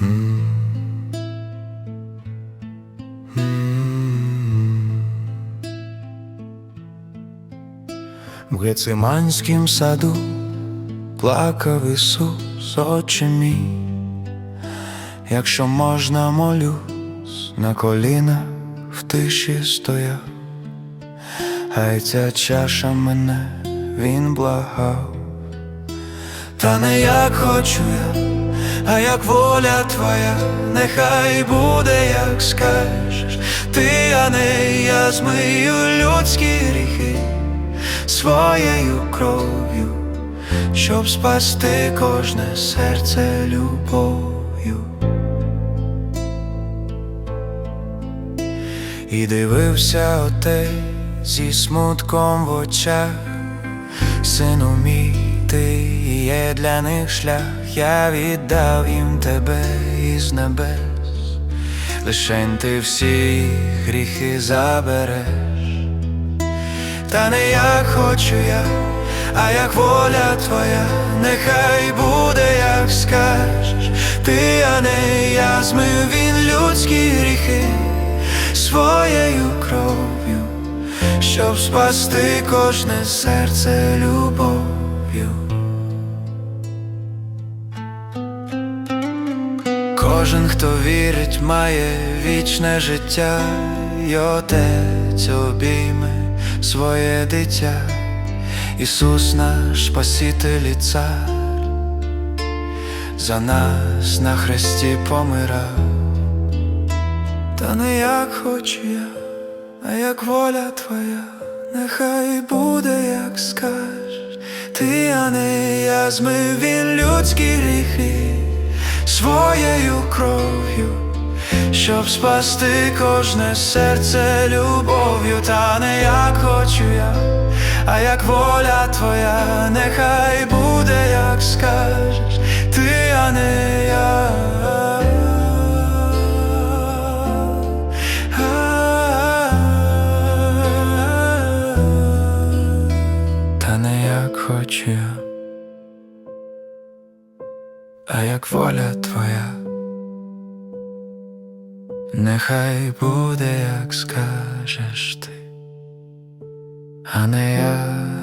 В Гециманськім саду плакав Ісус, Отче мій, якщо можна, молюсь, на колінах в тиші стояв, хай ця чаша мене він благав, та не як хочу я, а як воля твоя, нехай буде, як скажеш, ти, а не я змию людські гріхи своєю кров'ю, щоб спасти кожне серце любов'ю. І дивився отець зі смутком в очах, сину мій, ти є для них шлях, я віддав їм тебе із небес, лишень ти всі гріхи забереш. Та не як хочу я, а як воля твоя, нехай буде, як скажеш, ти, а не я змив він людські гріхи своєю кров'ю, щоб спасти кожне серце любов'ю. Кожен, хто вірить, має вічне життя, й отець обійме своє дитя, Ісус наш Спаситель і цар, за нас на хресті помирав, та не як хочу я, а як воля твоя, нехай буде, як скажеш, ти, а не я змив він людські гріхи своєю кров'ю, щоб спасти кожне серце любов'ю, та не як хочу я, а як воля твоя, нехай буде, як скажеш, ти, а не я. Та не як хочу я а як воля твоя, нехай буде, як скажеш ти, а не я.